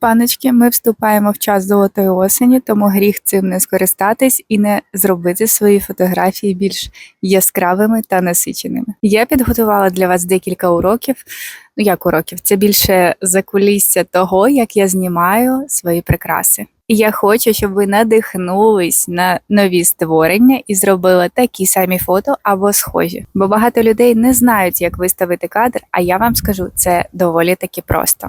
Паночки, ми вступаємо в час золотої осені, тому гріх цим не скористатись і не зробити свої фотографії більш яскравими та насиченими. Я підготувала для вас декілька уроків. Ну як уроків? Це більше закулісся того, як я знімаю свої прикраси. І я хочу, щоб ви надихнулись на нові створення і зробили такі самі фото або схожі. Бо багато людей не знають, як виставити кадр, а я вам скажу, це доволі таки просто.